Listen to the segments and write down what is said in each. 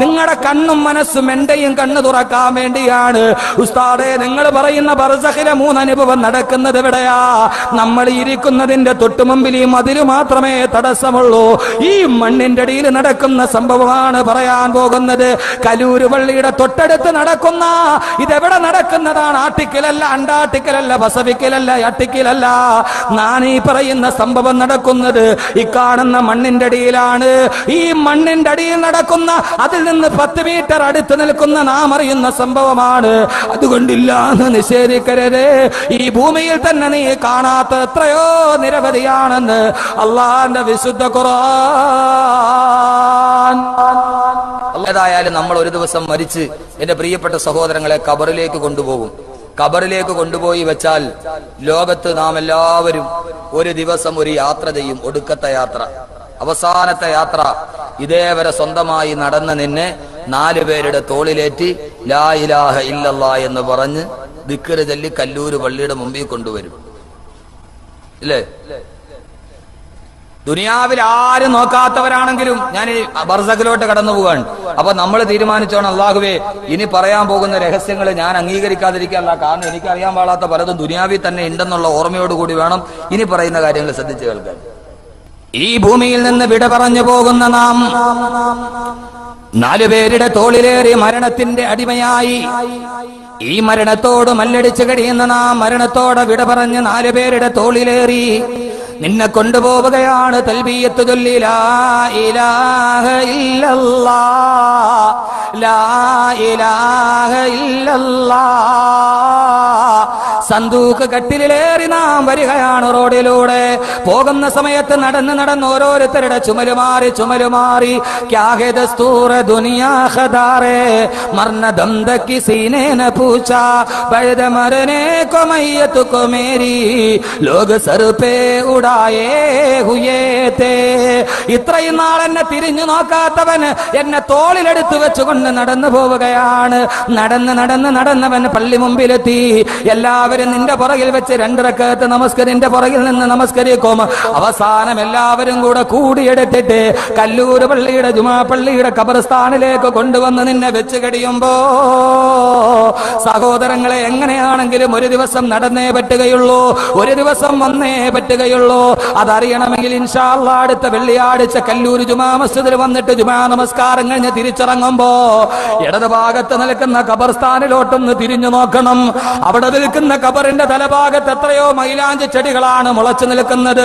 നിങ്ങളുടെ കണ്ണും മനസ്സും എന്റെയും കണ്ണ് തുറക്കാൻ വേണ്ടിയാണ്. ഉസ്താദെ നിങ്ങൾ പറയുന്ന ബർസഹിലെ മൂന്നനുഭവം നടക്കുന്നത് എവിടെയാ? നമ്മൾ ഇരിക്കുന്നതിന്റെ തൊട്ടുമുമ്പിൽ ഈ മതിൽ മാത്രമേ തടസ്സമുള്ളൂ. ഈ മണ്ണിന്റെ അടിയിൽ നടക്കുന്ന സംഭവമാണ് പറയാൻ പോകുന്നത്. കലൂര് പള്ളിയുടെ തൊട്ടടുത്ത് നടക്കുന്ന ഇതെവിടെ നടക്കുന്നതാണ്? ആട്ടിക്കലല്ല അണ്ടാട്ടിക്കലല്ല പസഫിക്കലല്ല അട്ടിക്കലല്ല. ഞാൻ ഈ പറയുന്ന സംഭവം നടക്കുന്നത് ഈ കാണുന്ന മണ്ണിന്റെ അടിയിലാണ്. ഈ മണ്ണിന്റെ അടിയിൽ നടക്കുന്ന അതിൽ നിന്ന് പത്ത് മീറ്റർ അടുത്ത് നിൽക്കുന്ന നാം അറിയുന്ന സംഭവമാണ്. അതുകൊണ്ടില്ല നിഷേധിക്കരുത്. ഈ ഭൂമിയിൽ തന്നെ നീ കാണാത്ത എത്രയോ നിരവധിയാണെന്ന് അള്ളാന്റെ വിശുദ്ധ ഖുർആൻ. ഏതായാലും നമ്മൾ ഒരു ദിവസം മരിച്ച് എന്റെ പ്രിയപ്പെട്ട സഹോദരങ്ങളെ കബറിലേക്ക് കൊണ്ടുപോകും. കബറിലേക്ക് കൊണ്ടുപോയി വെച്ചാൽ ലോകത്ത് നാം എല്ലാവരും ഒരു ദിവസം ഒരു യാത്ര ചെയ്യും. ഒടുക്കത്തെ യാത്ര. അവസാനത്തെ യാത്ര ഇതേവരെ സ്വന്തമായി നടന്ന നിന്നെ നാലു പേരുടെ തോളിലേറ്റി ലാ ഇലാഹ ഇല്ലല്ലാ എന്ന് പറഞ്ഞ് ദിക്കര് ചൊല്ലി കല്ലൂര് പള്ളിയുടെ മുമ്പിൽ കൊണ്ടുവരും. ഇല്ലേ? ദുനിയാവിൽ ആരും നോക്കാത്തവരാണെങ്കിലും ഞാൻ ഈ ബർസഖിലോട്ട് കടന്നു പോവാണ്. അപ്പൊ നമ്മൾ തീരുമാനിച്ചോണം അള്ളാഹുവേ ഇനി പറയാൻ പോകുന്ന രഹസ്യങ്ങൾ ഞാൻ അംഗീകരിക്കാതിരിക്കാനുള്ള കാരണം എനിക്കറിയാൻ പാടാത്ത പലതും ദുനിയാവിൽ തന്നെ ഉണ്ടെന്നുള്ള ഓർമ്മയോടുകൂടി വേണം ഇനി പറയുന്ന കാര്യങ്ങൾ ശ്രദ്ധിച്ചു കേൾക്കാൻ. ഈ ഭൂമിയിൽ നിന്ന് വിട പറഞ്ഞു പോകുന്ന നാം നാലുപേരുടെ തോളിലേറി മരണത്തിന്റെ അടിമയായി. ഈ മരണത്തോട് മല്ലടിച്ചു കഴിയുന്ന നാം മരണത്തോടെ വിട പറഞ്ഞ് നാലുപേരുടെ തോളിലേറി നിന്നെ കൊണ്ടുപോവുകയാണ് തൽബിയത്ത് ചൊല്ലിലാ ഇലാഹ ഇല്ലല്ലാ ലാ ഇലാഹ ഇല്ലല്ലാ സന്തൂക്ക് കട്ടിലേറി നാം വരികയാണ് റോഡിലൂടെ. പോകുന്ന സമയത്ത് നടന്ന് നടന്ന് ഓരോരുത്തരുടെ ചുമലുമാറി ചുമലുമാറി ഇത്രയും നാൾ എന്നെ തിരിഞ്ഞു നോക്കാത്തവൻ എന്നെ തോളിലെടുത്ത് വെച്ചുകൊണ്ട് നടന്നു പോവുകയാണ്. നടന്ന് നടന്ന് നടന്നവൻ പള്ളി മുമ്പിലെത്തി. എല്ലാവരും നിന്റെ പുറകിൽ വെച്ച് രണ്ടിറക്കത്ത് നമസ്കരിന്റെ പുറകിൽ നിന്ന് നമസ്കരിക്കും. അവസാനം എല്ലാവരും കൂടെ കൂടിയെടുത്തിട്ട് കല്ലൂർ പള്ളിയുടെ ജുമാ പള്ളിയുടെ കബർസ്ഥാനിലേക്ക് കൊണ്ടുവന്ന് നിന്നെ വെച്ച് കഴിയുമ്പോ സഹോദരങ്ങളെ എങ്ങനെയാണെങ്കിലും ഒരു ദിവസം നടന്നേ പറ്റുകയുള്ളൂ. ഒരു ദിവസം വന്നേ പറ്റുകയുള്ളൂ. അതറിയണമെങ്കിൽ ഇൻഷാല്ല അടുത്ത വെള്ളിയാഴ്ച കല്ലൂർ ജുമാ മസ്ജിദിൽ വന്നിട്ട് ജുമാ നമസ്കാരം കഴിഞ്ഞ് തിരിച്ചിറങ്ങുമ്പോ ഇടതുഭാഗത്ത് നിൽക്കുന്ന ഖബർസ്ഥാനിലോട്ടൊന്ന് തിരിഞ്ഞു നോക്കണം. അവിടെ നിൽക്കുന്ന ഖബറിന്റെ തലഭാഗത്ത് എത്രയോ മൈലാഞ്ചി ചെടികളാണ് മുളച്ചു നിൽക്കുന്നത്.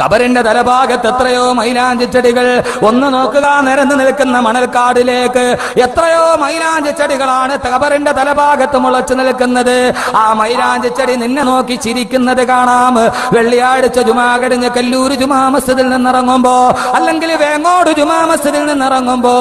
കബറിന്റെ തലഭാഗത്ത് എത്രയോ മൈലാഞ്ചി ചെടികൾ ഒന്ന് നോക്കുക നിരന്ന് നിൽക്കുന്ന മണൽക്കാടിലേക്ക് എത്രയോ മൈലാഞ്ചി ചെടികളാണ് കബറിന്റെ തലഭാഗത്ത് മുളച്ചു നിൽക്കുന്നത്. ആ മൈലാഞ്ചി ചെടി നിന്നെ നോക്കി ചിരിക്കുന്നത് കാണാം. വെള്ളിയാഴ്ച ജുമാ കഴിഞ്ഞ് കല്ലൂര് ജുമാ മസ്ജിദിൽ നിന്നിറങ്ങുമ്പോ അല്ലെങ്കിൽ വേങ്ങോട് ജുമാ മസ്ജിദിൽ നിന്നിറങ്ങുമ്പോ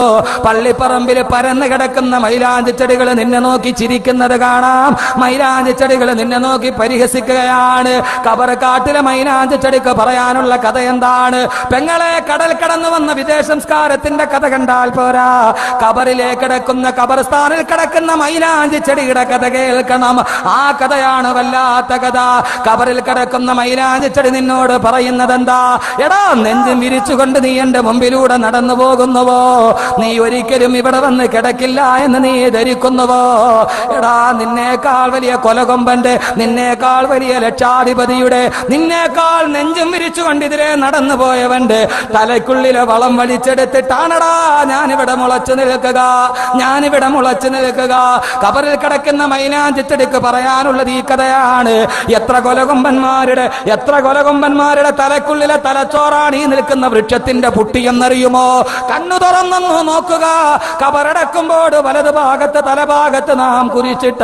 പള്ളിപ്പറമ്പിൽ പരന്നു കിടക്കുന്ന മൈലാഞ്ചി ചെടികൾ നിന്നെ നോക്കി ചിരിക്കുന്നത് കാണാം. മൈലാഞ്ചി ചെടികൾ നിന്നെ നോക്കി പരിഹസിക്കുകയാണ്. കബറക്കാട്ടിലെ മൈനാഞ്ചിച്ചടിക്ക് പറയാനുള്ള കഥ എന്താണ്? പെങ്ങളെ കടൽ കടന്നു വന്ന വിദേശ സംസ്കാരത്തിന്റെ കഥ കണ്ടാൽ പോരാ. കബറിലെ കിടക്കുന്ന കബർസ്ഥാനിൽ കിടക്കുന്ന മൈലാഞ്ചിച്ചെടിയുടെ കഥ കേൾക്കണം. ആ കഥയാണ് വല്ലാത്ത കഥ. കബറിൽ കിടക്കുന്ന മൈലാഞ്ചി ചെടി നിന്നോട് പറയുന്നത് എന്താ എടാ നെഞ്ചും വിരിച്ചുകൊണ്ട് നീ എന്റെ മുമ്പിലൂടെ നടന്നു പോകുന്നുവോ? നീ ഒരിക്കലും ഇവിടെ വന്ന് കിടക്കില്ല എന്ന് നീ ധരിക്കുന്നുവോ? എടാ നിന്നേക്കാൾ വലിയ കൊലകൊമ്പന്റെ നിന്നേക്കാൾ വലിയ ലക്ഷാധിപതിയുടെ നിന്നേക്കാൾ നെഞ്ചും വിരിച്ചു കണ്ടിതിരെ നടന്നു പോയവന്റെ തലയ്ക്കുള്ളിലെ വളം വലിച്ചെടുത്തിട്ടാണടാ ഞാനിവിടെ മുളച്ചു നിൽക്കുക ഞാനിവിടെ മുളച്ചു നിൽക്കുക. കബറിൽ കിടക്കുന്ന മൈനാഞ്ചിച്ചെടുക്ക് പറയാനുള്ളത് ഈ കഥയാണ്. എത്ര കൊലകൊമ്പന്മാരുടെ എത്ര കൊലകൊമ്പന്മാരുടെ തലക്കുള്ളിലെ തലച്ചോറാണ് ഈ നിൽക്കുന്ന വൃക്ഷത്തിന്റെ പുട്ടി എന്നറിയുമോ? കണ്ണു തുറന്നു നോക്കുക. കബറടക്കുമ്പോൾ വലതു ഭാഗത്ത് തലഭാഗത്ത് നാം കുരിച്ചിട്ട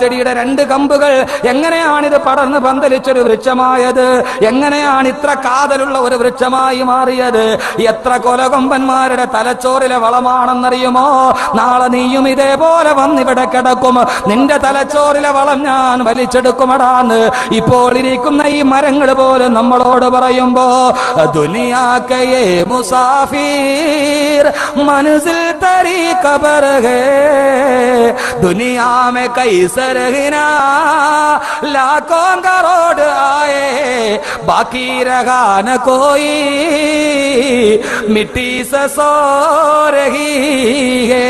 ചെടിയുടെ രണ്ട് കമ്പുകൾ എങ്ങനെയാണിത് പടർന്ന് പന്തലിച്ചൊരു വൃക്ഷമായത്? എങ്ങനെയാണ് ഇത്ര കാതലുള്ള ഒരു വൃക്ഷമായി മാറിയത്? എത്ര കൊലകൊമ്പന്മാരുടെ തലച്ചോറിലെ വളമാണെന്നറിയുമോ? നാളെ നീയും ഇതേപോലെ വന്നിവിടെ കിടക്കും. നിന്റെ തലച്ചോറിലെ വളം ഞാൻ വലിച്ചെടുക്കുമടാന്ന് ഇപ്പോൾ ഇരിക്കുന്ന ഈ മരങ്ങൾ പോലും നമ്മളോട് പറയുമ്പോ മനസ്സിൽ തരീ കബർ ഹേ കൈസ सरगना लाखों करोड़ आए बाकी रहा न कोई മിട്ടി സോ രഹി ഹേ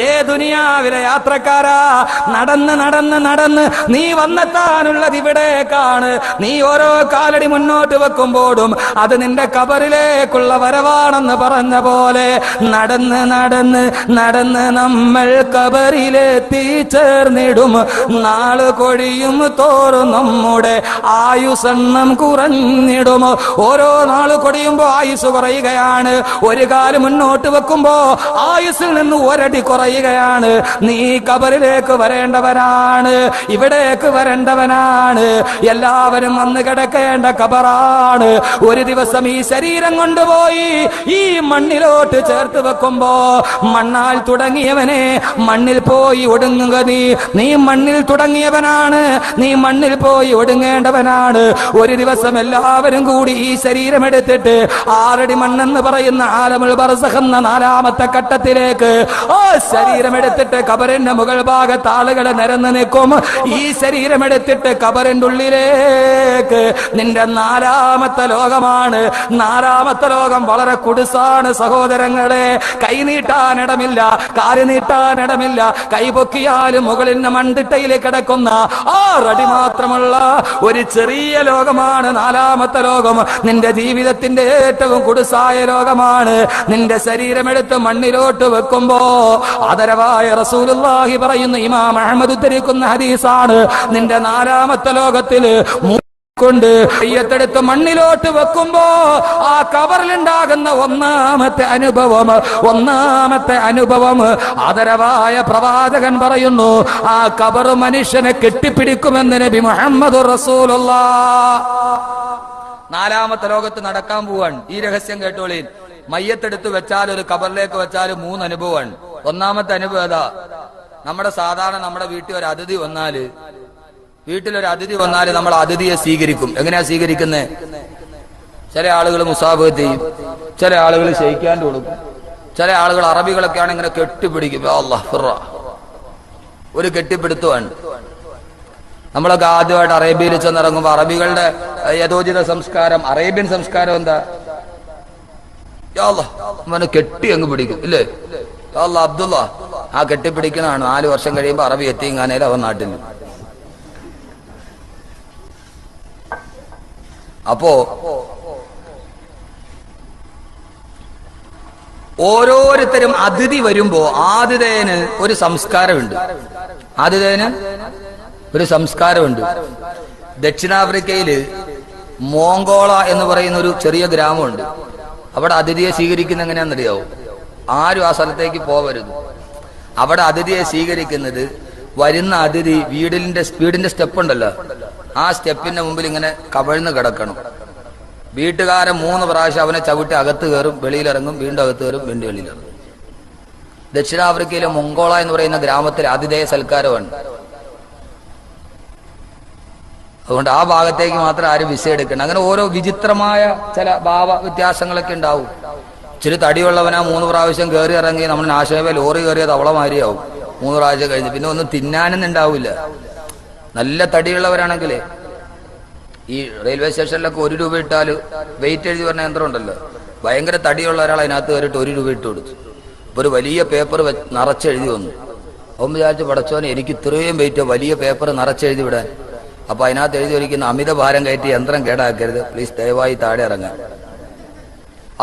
ഏ ദുനിയാവിലെ യാത്രക്കാരാ നടന്ന് നടന്ന് നടന്ന് നീ വന്നെത്താനുള്ളത് ഇവിടേക്കാണ് നീ ഓരോ കാലടി മുന്നോട്ട് വെക്കുമ്പോഴും അത് നിന്റെ കബറിലേക്കുള്ള വരവാണെന്ന് പറഞ്ഞ പോലെ നടന്ന് നടന്ന് നടന്ന് നമ്മൾ കബറിലെത്തിച്ചേർന്നിടും നാൾ കൊഴിയും തോറും നമ്മുടെ ആയുസെണ്ണം കുറഞ്ഞിടും. ഓരോ നാൾ കൊടിയുമ്പോ ആയുസ് കുറയുകയാണ്. ഒരു കാൽ മുന്നോട്ട് വെക്കുമ്പോ ആയുസിൽ നിന്ന് ഒരടി കുറയുകയാണ്. നീ കബറിലേക്ക് വരേണ്ടവനാണ്. ഇവിടേക്ക് വരേണ്ടവനാണ്. എല്ലാവരും വന്ന് കിടക്കേണ്ട കബറാണ്. ഒരു ദിവസം ഈ ശരീരം കൊണ്ടുപോയി ഈ മണ്ണിലോട്ട് ചേർത്ത് വെക്കുമ്പോ മണ്ണാൽ തുടങ്ങിയവനെ മണ്ണിൽ പോയി ഒടുങ്ങുക നീ. നീ മണ്ണിൽ തുടങ്ങിയവനാണ്. നീ മണ്ണിൽ പോയി ഒടുങ്ങേണ്ടവനാണ്. ഒരു ദിവസം എല്ലാവരും കൂടി ഈ ശരീരം എടുത്തിട്ട് ആറടി മണ്ണെന്ന് പറയുന്ന ആലമുൾ എന്ന നാലാമത്തെ ഘട്ടത്തിലേക്ക് ആ ശരീരം എടുത്തിട്ട് കബറിന്റെ മുകൾ ഭാഗത്ത് ആളുകളെ നിരന്ന് നിൽക്കും. ഈ ശരീരം എടുത്തിട്ട് കബറിന്റെ ഉള്ളിലേക്ക് നിന്റെ നാലാമത്തെ ലോകമാണ്. നാലാമത്തെ ലോകം വളരെ കുടുസാണ് സഹോദരങ്ങളെ. കൈ നീട്ടാൻ ഇടമില്ല കാൽ നീട്ടാൻ ഇടമില്ല കൈ പൊക്കിയാലും മുകളിൽ മണ്ടിട്ടയിൽ കിടക്കുന്ന ആറടി മാത്രമുള്ള ഒരു ചെറിയ ലോകമാണ് നാലാമത്തെ ലോകം. നിന്റെ ജീവിതത്തിന്റെ ഏറ്റവും കുടുസായ ലോകമാണ്. നിന്റെ ശരീരമെടുത്ത് മണ്ണിലോട്ട് വെക്കുമ്പോ ആദരവായ റസൂലുള്ളാഹി പറയുന്ന ഇമാം അഹമ്മദ് ഉദ്ധരിക്കുന്ന ഹദീസാണ് നിന്റെ നാലാമത്തെ ലോകത്തിൽ മൂ- കൊണ്ട് കയ്യത്തെടുത്ത് മണ്ണിലോട്ട് വെക്കുമ്പോ ആ കവറിലുണ്ടാകുന്ന ഒന്നാമത്തെ അനുഭവം ഒന്നാമത്തെ അനുഭവം. ആദരവായ പ്രവാചകൻ പറയുന്നു ആ കബർ മനുഷ്യനെ കെട്ടിപ്പിടിക്കുമെന്ന് നബി മുഹമ്മദ് റസൂലുള്ള. നാലാമത്തെ ലോകത്ത് നടക്കാൻ പോവാണ്. ഈ രഹസ്യം കേട്ടോളീൻ മയ്യത്തെടുത്ത് വെച്ചാൽ ഒരു കബറിലേക്ക് വെച്ചാൽ മൂന്ന് അനുഭവമാണ്. ഒന്നാമത്തെ അനുഭവം ഏതാ? നമ്മുടെ സാധാരണ നമ്മുടെ വീട്ടിൽ ഒരു അതിഥി വന്നാൽ വീട്ടിലൊരു അതിഥി വന്നാൽ നമ്മൾ അതിഥിയെ സ്വീകരിക്കും. എങ്ങനെയാ സ്വീകരിക്കുന്നത് ചില ആളുകൾ മുസാഫത്ത് ചെയ്യും? ചില ആളുകൾ ശയിക്കാണ്ട് കൊടുക്കും. ചില ആളുകൾ അറബികളൊക്കെയാണ് ഇങ്ങനെ കെട്ടിപ്പിടിക്കും. ഒരു കെട്ടിപ്പിടുത്തമാണ്. നമ്മളൊക്കെ ആദ്യമായിട്ട് അറേബ്യയിൽ ചെന്നിറങ്ങുമ്പോൾ അറബികളുടെ യഥോചിത സംസ്കാരം അറേബ്യൻ സംസ്കാരം എന്താ? അവനെ കെട്ടി അങ്ങ് പിടിക്കും. ഇല്ലേ? അബ്ദുള്ള ആ കെട്ടിപ്പിടിക്കണതാണ്. നാല് വർഷം കഴിയുമ്പോൾ അറബി എത്തിയും കാനേലും അവൻ നാട്ടിൽ അപ്പോ ഓരോരുത്തരും അതിഥി വരുമ്പോ ആതിഥേയന് ഒരു സംസ്കാരമുണ്ട്. ആതിഥേയന് ഒരു സംസ്കാരമുണ്ട്. ദക്ഷിണാഫ്രിക്കയിൽ മോങ്കോള എന്ന് പറയുന്ന ഒരു ചെറിയ ഗ്രാമമുണ്ട്. അവിടെ അതിഥിയെ സ്വീകരിക്കുന്ന എങ്ങനെയാണെന്നറിയാവോ? ആരും ആ സ്ഥലത്തേക്ക് പോവരുത്. അവിടെ അതിഥിയെ സ്വീകരിക്കുന്നത് വരുന്ന അതിഥി വീടിന്റെ വീടിന്റെ സ്റ്റെപ്പ് ഉണ്ടല്ലോ ആ സ്റ്റെപ്പിന്റെ മുമ്പിൽ ഇങ്ങനെ കവിഴ്ന്ന് കിടക്കണം. വീട്ടുകാരൻ മൂന്ന് പ്രാവശ്യം അവനെ ചവിട്ടി അകത്ത് കയറും വെളിയിലിറങ്ങും വീണ്ടും അകത്ത് കയറും വീണ്ടും വെളിയിലിറങ്ങും. ദക്ഷിണാഫ്രിക്കയിലെ മൊങ്കോള എന്ന് പറയുന്ന ഗ്രാമത്തിൽ ആതിഥേയ സൽക്കാരമാണ്. അതുകൊണ്ട് ആ ഭാഗത്തേക്ക് മാത്രം ആരും വിസ എടുക്കണം അങ്ങനെ ഓരോ വിചിത്രമായ ചില ഭാവ വ്യത്യാസങ്ങളൊക്കെ ഉണ്ടാവും. ഇച്ചിരി തടിയുള്ളവനാ മൂന്ന് പ്രാവശ്യം കയറി ഇറങ്ങി നമ്മൾ നാശമേ ലോറി കയറിയത് അവളമാരിയാവും മൂന്ന് പ്രാവശ്യം കഴിഞ്ഞ് പിന്നെ ഒന്നും തിന്നാനൊന്നും ഉണ്ടാവില്ല. നല്ല തടിയുള്ളവരാണെങ്കിൽ ഈ റെയിൽവേ സ്റ്റേഷനിലൊക്കെ ഒരു രൂപ ഇട്ടാൽ വെയിറ്റ് എഴുതി പറഞ്ഞ യന്ത്രം ഉണ്ടല്ലോ. ഭയങ്കര തടിയുള്ള ഒരാൾ അതിനകത്ത് കയറിയിട്ട് ഒരു രൂപ ഇട്ട് കൊടുത്തു. അപ്പൊ ഒരു വലിയ പേപ്പർ നിറച്ചെഴുതി വന്നു. അവൻ വിചാരിച്ച് പടച്ചോനെ എനിക്ക് ഇത്രയും വെയിറ്റ് വലിയ പേപ്പർ നിറച്ചെഴുതി വിടാൻ. അപ്പൊ അതിനകത്ത് എഴുതി ഒരിക്കുന്ന അമിത ഭാരം കയറ്റി യന്ത്രം കേടാക്കരുത്. പ്ലീസ് ദയവായി താഴെ ഇറങ്ങാൻ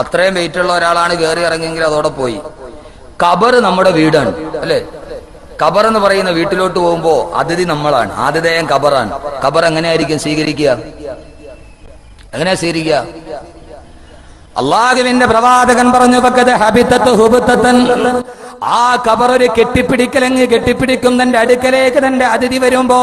അത്രയും വെയിറ്റ് ഉള്ള ഒരാളാണ് കയറി ഇറങ്ങിയെങ്കിൽ അതോടെ പോയി. കബർ നമ്മുടെ വീടാണ് അല്ലേ? കബർ എന്ന് പറയുന്ന വീട്ടിലോട്ട് പോകുമ്പോ അതിഥി നമ്മളാണ്. ആതിഥേയം കബറാണ് കബർ എങ്ങനെയായിരിക്കും സ്വീകരിക്കുക? എങ്ങനെയാ സ്വീകരിക്കുക? അള്ളാഹുവിന്റെ പ്രവാചകൻ പറഞ്ഞു പക്കത് ഹബിത്തത്ത് ഹുബുത്തത്തൻ ആ കബറൊരു കെട്ടിപ്പിടിക്കലങ്ങ് കെട്ടിപ്പിടിക്കും തന്റെ അടുക്കലേക്ക് തന്റെ അതിഥി വരുമ്പോ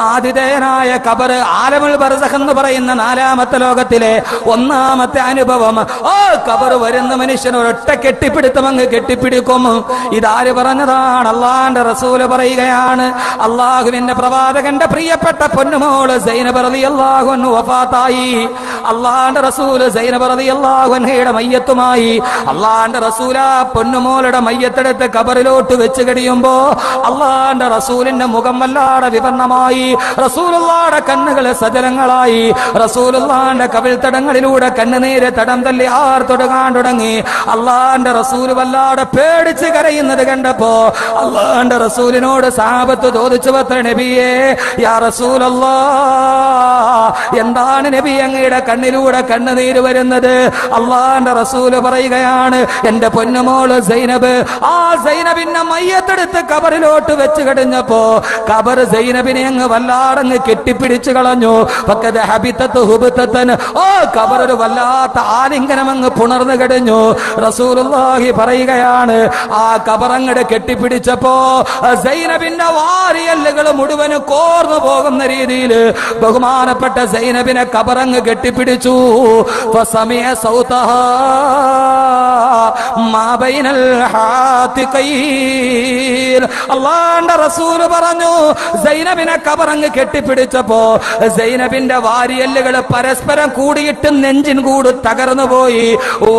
ആതിഥേയനായ കബർ ആലമുൽ ബർസഖ് എന്ന് പറയുന്ന നാലാമത്തെ ലോകത്തിലെ ഒന്നാമത്തെ അനുഭവം. ഓ കബർ വരുന്ന മനുഷ്യൻ ഒരൊറ്റ കെട്ടിപ്പിടുത്തം അങ്ങ് കെട്ടിപ്പിടിക്കും. ഇതാര് പറഞ്ഞതാണ്? അള്ളാന്റെ റസൂൽ പറയുകയാണ്. അള്ളാഹുവിന്റെ പ്രവാചകന്റെ പ്രിയപ്പെട്ട പൊന്നുമോൾ സൈനബ് അൻഹു വഫാത്തായി. അള്ളാന്റെ റസൂൽ സൈനബ് അൻഹയുടെ മയ്യത്തുമായി. അള്ളാന്റെ റസൂല പൊന്നുമോളുടെ മയ്യത്ത് മയ്യത്തെടുത്ത് കബറിലോട്ട് വെച്ച് കഴിയുമ്പോ അള്ളാന്റെ റസൂലിന്റെ മുഖം വല്ലാതെ വിവരണമായി റസൂലുള്ളാടെ കണ്ണുകളെ സജലങ്ങളായി. റസൂലുള്ളാന്റെ കവിൾത്തടങ്ങളിലൂടെ കണ്ണുനീര് തടം തല്ലി ആർ തൊടുകാൻ തുടങ്ങി. അള്ളാന്റെ റസൂൽ വല്ലാടെ പേടിച്ച് കരയുന്നത് കണ്ടപ്പോ അള്ളാന്റെ റസൂലിനോട് സാപത്ത് ചോദിച്ചു പത്ര നബിയേ യാ റസൂലല്ലാ എന്താണ് നബി അങ്ങയുടെ കണ്ണിലൂടെ കണ്ണുനീര് വരുന്നത്? അള്ളാന്റെ റസൂൽ പറയുകയാണ് എന്റെ പൊന്നുമോൾ സൈനബ് ആ സൈനബിന്റെ മയ്യത്തെടുത്ത് കബറിലോട്ട് വെച്ച് കഴിഞ്ഞപ്പോ കബർ സൈനബിനെ അങ്ങ് വല്ലാടങ്ങ് കെട്ടിപ്പിടിച്ചു കളഞ്ഞു. ഓ കബർ ഒരു വല്ലാത്ത ആലിംഗനം അങ്ങ് പുണർന്നു കഴിഞ്ഞു റസൂലുള്ളാഹി പറയുകയാണ് ആ കബറങ്ങട് കെട്ടിപ്പിടിച്ചപ്പോ സൈനബിന്റെ വാരിയല്ലുകൾ മുഴുവൻ കോർന്നു പോകുന്ന രീതിയിൽ ബഹുമാനപ്പെട്ട സൈനബിനെ കബറങ്ങ് കെട്ടിപ്പിടിച്ചു. സമയ സൗതഹാ മാ ബൈനൽ ഹാത്തിഖൈൻ അള്ളാന്റെ റസൂൽ പറഞ്ഞു സൈനബിനെ കബറങ്ങ് കെട്ടിപ്പിടിച്ചപ്പോ സൈനബിന്റെ വാരിയല്ലുകൾ പരസ്പരം കൂടിയിട്ട് നെഞ്ചിൻ കൂട് തകർന്നു പോയി.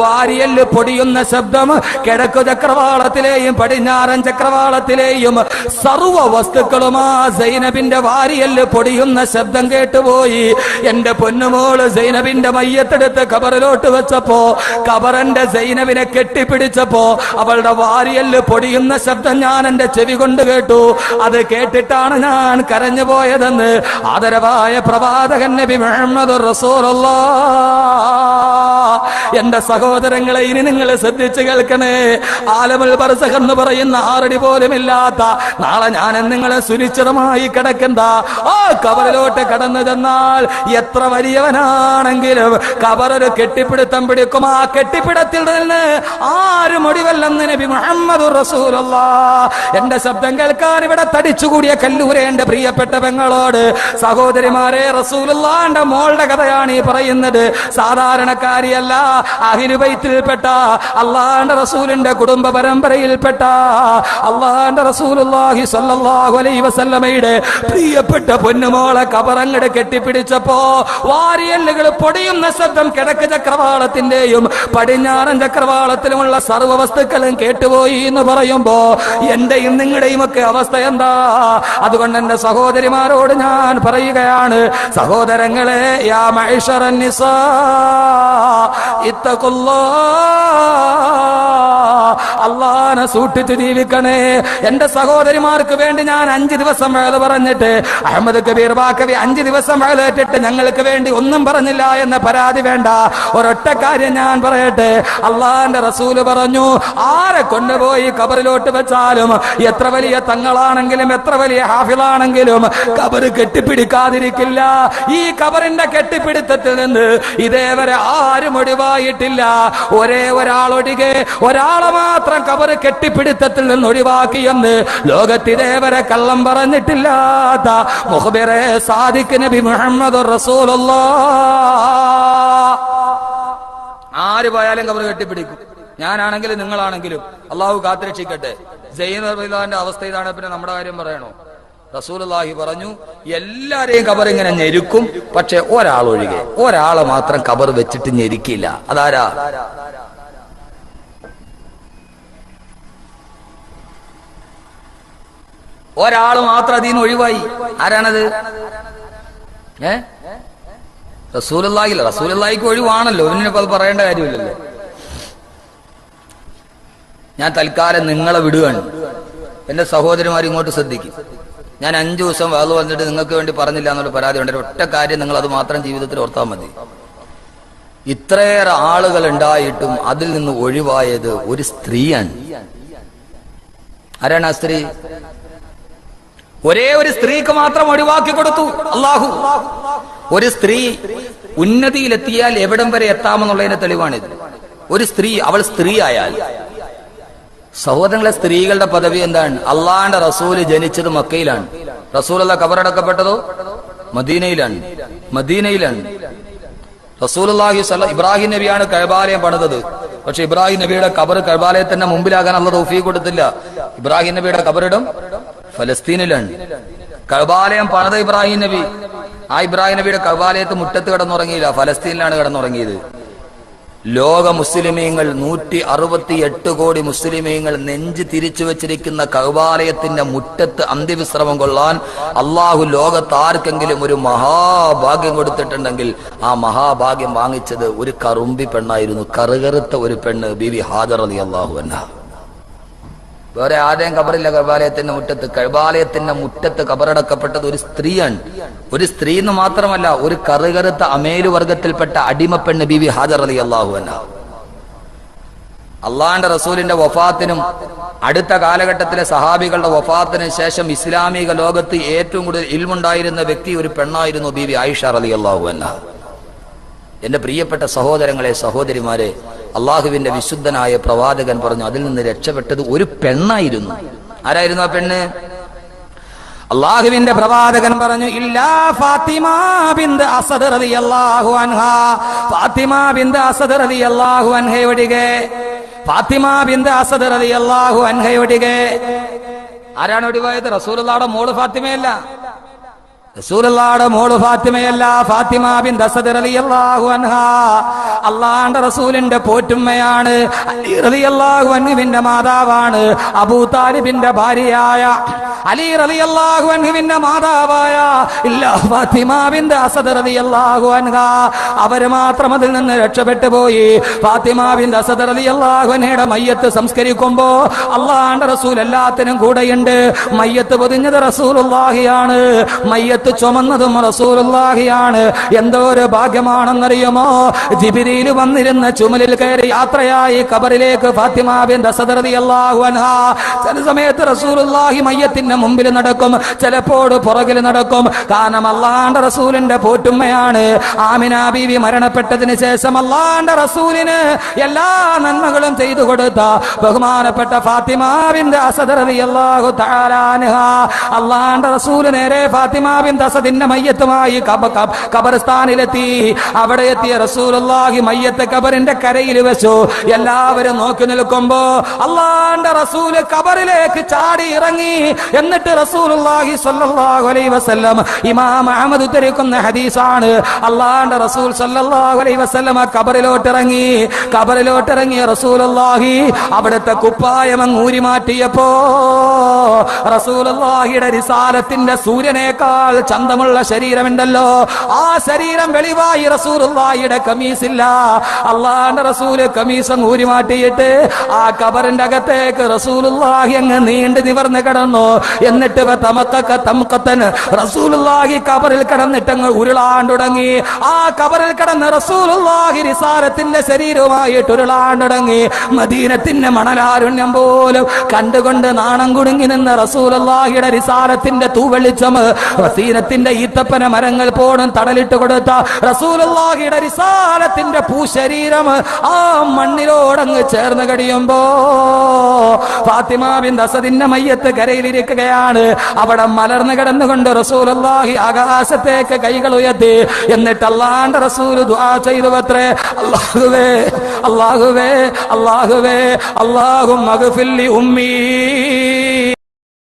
വാരിയല്ല് പൊടിയുന്ന ശബ്ദം കിഴക്കു ചക്രവാളത്തിലെയും പടിഞ്ഞാറൻ ചക്രവാളത്തിലെയും സർവ വസ്തുക്കളും ആ സൈനബിന്റെ വാരിയല്ല് പൊടിയുന്ന ശബ്ദം കേട്ടുപോയി. എന്റെ പൊന്നുമോൾ സൈനബിന്റെ മയ്യത്തെടുത്ത് കബറിലോട്ട് വെച്ചപ്പോ കബറന്റെ സൈനബിനെ കെട്ടിപ്പിടിച്ചപ്പോ അവളുടെ വാരിയല്ല് പൊടിയുന്ന ശബ്ദം ഞാൻ എന്റെ ചെവി കൊണ്ട് കേട്ടു. അത് കേട്ടിട്ടാണ് ഞാൻ കരഞ്ഞു പോയതെന്ന് ആദരവായ പ്രവാചകൻ നബി മുഹമ്മദ് റസൂലുള്ള. എന്റെ സഹോദരങ്ങളെ ഇനി നിങ്ങൾ ശ്രദ്ധിച്ചു കേൾക്കണേ. ആലമൽ ബർസഖ് എന്ന് പറയുന്ന ആറടി പോലും ഇല്ലാത്ത നാളെ ഞാൻ നിങ്ങളെ സുനിശ്ചിതമായി കിടക്കണ്ട. ആ കവറിലോട്ട് കടന്നു ചെന്നാൽ എത്ര വലിയവനാണെങ്കിലും കബറൊരു കെട്ടിപ്പിടുത്തം പിടിക്കും. ആ കെട്ടിപ്പിടത്തിൽ നിന്ന് ആരും ഒടിവല്ലെന്ന് നബി മുഹമ്മദ് റസൂലുള്ള എന്റെ ശബ്ദം കേൾക്കാൻ ഇവിടെ തടിച്ചുകൂടിയ കല്ലൂരെ എന്റെ പ്രിയപ്പെട്ട പെങ്ങളോട് സഹോദരിമാരെ റസൂലുള്ളാന്റെ മോളുടെ കഥയാണ് ഈ പറയുന്നത്. സാധാരണക്കാരിയല്ല അഹിരുബൈത്തിൽപ്പെട്ട അള്ളാന്റെ റസൂലിന്റെ കുടുംബ പരമ്പരയിൽപ്പെട്ട അള്ളാന്റെ റസൂലുള്ളാഹി സ്വല്ലല്ലാഹു അലൈഹി വസല്ലമയുടെ പ്രിയപ്പെട്ട പൊന്നുമോളെ കബറങ്ങടെ കെട്ടിപ്പിടിച്ചപ്പോ വാരിയല്ലുകൾ പൊടിയുന്ന ശബ്ദം കിഴക്ക് ചക്രവാളത്തിന്റെയും പടിഞ്ഞാറൻ ചക്രവാളത്തിലുമുള്ള സർവ വസ്തുക്കളും കേട്ടുപോയി എന്ന് പറയുമ്പോ എന്റെയും നിങ്ങളുടെയും ഒക്കെ അവസ്ഥ എന്താ? അതുകൊണ്ട് എന്റെ സഹോദരിമാരോട് ഞാൻ പറയുകയാണ് സഹോദരങ്ങളെ യാ മൈഷറൻ ইত্তাকুল্লাহ। അള്ളാനെ സൂക്ഷിച്ച് ജീവിക്കണേ. എന്റെ സഹോദരിമാർക്ക് വേണ്ടി ഞാൻ അഞ്ചു ദിവസം വേല പറഞ്ഞിട്ട് അഹമ്മദ് കബീർ ബാക്കവി അഞ്ചു ദിവസം വേലേറ്റിട്ട് ഞങ്ങൾക്ക് വേണ്ടി ഒന്നും പറഞ്ഞില്ല എന്ന പരാതി വേണ്ട. ഒരൊറ്റ കാര്യം ഞാൻ പറയട്ടെ. അള്ളാന്റെ റസൂൽ പറഞ്ഞു ആരെ കൊണ്ടുപോയി കബറിലോട്ട് വെച്ചാലും എത്ര വലിയ തങ്ങളാണെങ്കിലും എത്ര വലിയ ഹാഫിളാണെങ്കിലും കബറ് കെട്ടിപ്പിടിക്കാതിരിക്കില്ല. ഈ കബറിന്റെ കെട്ടിപ്പിടുത്തത്തിൽ നിന്ന് ഇതേവരെ ആരും ഒഴിവായിട്ടില്ല. ഒരേ ഒരാളൊഴികെ ഒരാളെ മാത്രം കബറ് കെട്ടിപ്പിടുത്തത്തിൽ നിന്ന് ഒഴിവാക്കിയെന്ന് ലോകത്തിതേവരെ കള്ളം പറഞ്ഞിട്ടില്ലാത്ത മുഹബിറെ സാദിഖ് നബി മുഹമ്മദ് റസൂലുള്ള ആര് പോയാലും കബറ് കെട്ടിപ്പിടിക്കും. ഞാനാണെങ്കിലും നിങ്ങളാണെങ്കിലും അള്ളാഹു കാത്തിരക്ഷിക്കട്ടെ. ജയിന്റെ അവസ്ഥ ഇതാണ് പിന്നെ നമ്മുടെ കാര്യം പറയണോ? റസൂലുള്ളാഹി പറഞ്ഞു എല്ലാരെയും കബർ ഇങ്ങനെ ഞെരുക്കും പക്ഷെ ഒഴികെ ഒരാളെ മാത്രം കബർ വെച്ചിട്ട് ഞെരുക്കില്ല അതാരാ? ഒരാൾ മാത്രം അതിൽ നിന്ന് ഒഴിവായി. ആരാണത്? ഏ? റസൂലുള്ളാഹില്ല. റസൂലുള്ളാഹിക്ക് ഒഴിവാണല്ലോ. ഇവനിപ്പോ അത് പറയേണ്ട കാര്യമില്ലല്ലോ. ഞാൻ തൽക്കാലം നിങ്ങളെ വിടുകയാണ്. എന്റെ സഹോദരിമാർ ഇങ്ങോട്ട് ശ്രദ്ധിക്കും. ഞാൻ അഞ്ചു ദിവസം വാതു വന്നിട്ട് നിങ്ങൾക്ക് വേണ്ടി പറഞ്ഞില്ല എന്നുള്ള പരാതി ഉണ്ട്. ഒറ്റ കാര്യം നിങ്ങൾ അത് മാത്രം ജീവിതത്തിൽ ഓർത്താൽ മതി. ഇത്രയേറെ ആളുകൾ ഉണ്ടായിട്ടും അതിൽ നിന്ന് ഒഴിവായത് ഒരു സ്ത്രീയാണ്. ആരാണ് ആ സ്ത്രീ? ഒരേ ഒരു സ്ത്രീക്ക് മാത്രം ഒഴിവാക്കി കൊടുത്തു. അള്ളാഹു ഒരു സ്ത്രീ ഉന്നതിയിലെത്തിയാൽ എവിടം വരെ എത്താമെന്നുള്ളതിന്റെ തെളിവാണിത്. ഒരു സ്ത്രീ അവൾ സ്ത്രീ ആയാൽ. സഹോദരങ്ങളെ സ്ത്രീകളുടെ പദവി എന്താണ്? അള്ളാന്റെ റസൂൽ ജനിച്ചത് മക്കയിലാണ്. റസൂൽ അല്ല കബറടക്കപ്പെട്ടതോ? മദീനയിലാണ്. മദീനയിലാണ്. റസൂലുള്ളാഹി സ്വല്ല ഇബ്രാഹിം നബിയാണ് കഴബാലയം പണിതത്. പക്ഷെ ഇബ്രാഹിം നബിയുടെ കബർ കഴബാലയത്തിന്റെ മുമ്പിലാകാൻ അള്ള തൗഫീഖ് കൊടുത്തില്ല. ഇബ്രാഹിം നബിയുടെ കബറിടം ഫലസ്തീനിലാണ് കഴുബാലയം പണത ഇബ്രാഹിം നബി. ആ ഇബ്രാഹിം നബിയുടെ കഴുബാലയത്ത് മുറ്റത്ത് കിടന്നുറങ്ങിയില്ല. ഫലസ്തീനിലാണ് കിടന്നുറങ്ങിയത്. ലോക മുസ്ലിമീങ്ങൾ നൂറ്റി അറുപത്തി എട്ട് കോടി മുസ്ലിമീങ്ങൾ നെഞ്ച് തിരിച്ചു വെച്ചിരിക്കുന്ന കൗബാലയത്തിന്റെ മുറ്റത്ത് അന്ത്യവിശ്രമം കൊള്ളാൻ അള്ളാഹു ലോകത്താർക്കെങ്കിലും ഒരു മഹാഭാഗ്യം കൊടുത്തിട്ടുണ്ടെങ്കിൽ ആ മഹാഭാഗ്യം വാങ്ങിച്ചത് ഒരു കറുമ്പി പെണ്ണായിരുന്നു. കറുകറുത്ത ഒരു പെണ്ണ് ബിവി ഹാജർ അലി അള്ളാഹു എന്നാ വേറെ ആരെയും കബറില്ല കബാലയത്തിന്റെ മുറ്റത്ത്. കബാലയത്തിന്റെ മുറ്റത്ത് കബറടക്കപ്പെട്ടത് ഒരു സ്ത്രീയാണ്. ഒരു സ്ത്രീ എന്ന് മാത്രമല്ല ഒരു കറുകറുത്ത അമേലു വർഗത്തിൽപ്പെട്ട അടിമപ്പെണ്ണ് ബിവി ഹാജർ അലി അള്ളാഹു അല്ല അള്ളാന്റെ റസൂലിന്റെ വഫാത്തിനും അടുത്ത കാലഘട്ടത്തിലെ സഹാബികളുടെ വഫാത്തിനും ശേഷം ഇസ്ലാമിക ലോകത്ത് ഏറ്റവും കൂടുതൽ ഇൽമുണ്ടായിരുന്ന വ്യക്തി ഒരു പെണ്ണായിരുന്നു ബിവി ആയിഷ അലി അള്ളാഹു അല്ല എന്റെ പ്രിയപ്പെട്ട സഹോദരങ്ങളെ സഹോദരിമാരെ അള്ളാഹുവിന്റെ വിശുദ്ധനായ പ്രവാചകൻ പറഞ്ഞു അതിൽ നിന്ന് രക്ഷപ്പെട്ടത് ഒരു പെണ്ണായിരുന്നു. ആരായിരുന്നു ആ പെണ്ണ്? അള്ളാഹുവിന്റെ പ്രവാചകൻ പറഞ്ഞു ഇല്ലാ ഫാത്തിമ ഫാത്തിമ ഫാത്തിമ ആരാണ് ഒടിവായത് റസൂലുള്ളാഹുടെ മോൾ ഫാത്തിമയല്ല. റസൂലുള്ളാഹുടെ മോൾ ഫാത്തിമയല്ല ഫാത്തിമ ബിൻ അസദ് റളിയല്ലാഹു അൻഹ. അള്ളാന്റെ റസൂലിന്റെ പോറ്റുമ്മയാണ് അലി റളിയല്ലാഹു അൻഹുവിന്റെ മാതാവാണ് അബൂ താലിബിന്റെ ഭാര്യയായ അലി റളിയല്ലാഹു അൻഹുവിന്റെ മാതാവായ ഇല്ല ഫാത്തിമ ബിന്ത് അസദ് റളിയല്ലാഹു അൻഹ. അവർ മാത്രം അതിൽ നിന്ന് രക്ഷപ്പെട്ടു പോയി. ഫാത്തിമ ബിന്ത് അസദ് റളിയല്ലാഹു അൻഹയുടെ മയ്യത്ത് സംസ്കരിക്കുമ്പോ അള്ളാന്റെ റസൂൽ എല്ലാത്തിനും കൂടെയുണ്ട്. മയ്യത്ത് പൊതിഞ്ഞത് റസൂലുള്ളാഹിയാണ്. മയ്യത്ത് ചുമന്നതും റസൂലുള്ളാഹിയാണ്. എന്തോ ഒരു ഭാഗ്യമാണെന്നറിയുമോ? ജിബിരിയിൽ വന്നിരുന്ന ചുമലിൽ കയറി യാത്രയായി കബറിലേക്ക് അൻഹ. ചില സമയത്ത് റസൂലുള്ളാഹി മയ്യത്തിന്റെ മുമ്പിൽ നടക്കും. ചിലപ്പോൾ പുറകിൽ നടക്കും. കാരണം അള്ളാന്റെ റസൂലിന്റെ പോറ്റുമ്മയാണ്. ആമിന ബീവി മരണപ്പെട്ടതിന് ശേഷം അള്ളാന്റെ റസൂലിന് എല്ലാ നന്മകളും ചെയ്തു കൊടുത്ത ബഹുമാനപ്പെട്ട ഫാത്തിമാവിന്റെ ബിൻ അള്ളാഹു അൻഹ. അള്ളാന്റെ റസൂൽ നേരെ ഫാത്തിമ ബിൻ അസദിന്റെ മയ്യത്തുമായി കബ- കബ- കബർസ്ഥാനിലെത്തി അവിടെ എത്തിയ റസൂലുള്ളാഹി മയ്യത്ത് കബറിന്റെ കരയിൽ വെച്ചു. എല്ലാവരും നോക്കി നിൽക്കുമ്പോ അള്ളാന്റെ റസൂൽ കബറിലേക്ക് ചാടി ഇറങ്ങി. എന്നിട്ട് റസൂലുള്ളാഹി സ്വല്ലല്ലാഹു അലൈഹി വസല്ലം ഇമാം അഹ്മദ് ഉദ്ധരിക്കുന്ന ഹദീസാണ്. അള്ളാന്റെ റസൂൽ സ്വല്ലല്ലാഹു അലൈഹി വസല്ലം കബറിലോട്ട് ഇറങ്ങി കബറിലോട്ട് ഇറങ്ങിയ റസൂലുള്ളാഹി അവിടുത്തെ കുപ്പായം അങ്ങ് ഊരി മാറ്റിയപ്പോ റസൂലുള്ളാഹിയുടെ റിസാലത്തിന്റെ സൂര്യനേക്കാൾ ചന്തമുള്ള ശരീരമുണ്ടല്ലോ. ആ ശരീരം വെളിവായി റസൂലുള്ളാഹിയുടെ കമീസില്ല. അള്ളാന്റെ റസൂൽ കമീസ് ഊരി ആ കബറിന്റെ അകത്തേക്ക് റസൂലുള്ളാഹി അങ്ങ് നീണ്ടു നിവർന്ന് കിടന്നു. എന്നിട്ട് തമക്കക്ക തമക്കത്തന് റസൂലുള്ളാഹി കബറിൽ കിടന്നിട്ട് അങ്ങ് ഉരുളാൻ തുടങ്ങി. ആ കബറിൽ കിടന്ന് റസൂലുള്ളാഹി റിസാലത്തിന്റെ ശരീരവുമായിട്ട് ഉരുളാൻ തുടങ്ങി. മദീനത്തിന്റെ മണലാരുണ്യം പോലും കണ്ടുകൊണ്ട് നാണം കുടുങ്ങി നിന്ന് റസൂലുള്ളാഹിയുടെ റിസാലത്തിന്റെ തൂവെളിച്ചം റസീനത്തിന്റെ ഈത്തപ്പന മരങ്ങൾ പോണം തടലിട്ട് കൊടുത്ത റസൂലുള്ളാഹിയുടെ റിസാലത്തിന്റെ പൂശരീരം ആ മണ്ണിലോടങ്ങ് ചേർന്ന് കഴിയുമ്പോ ഫാത്തിമ ബിൻ അസദിന്റെ മയ്യത്ത് കരയിലിരിക്കുകയാണ്. അവിടെ മലർന്നു കിടന്നുകൊണ്ട് റസൂലുള്ളാഹി ആകാശത്തേക്ക് കൈകൾ ഉയർത്തി. എന്നിട്ട് അല്ലാണ്ട് റസൂൽ ദുആ ചെയ്തു അത്രേ അല്ലാഹുവേ അല്ലാഹുവേ അല്ലാഹുവേ അല്ലാഹു ഉമ്മീ.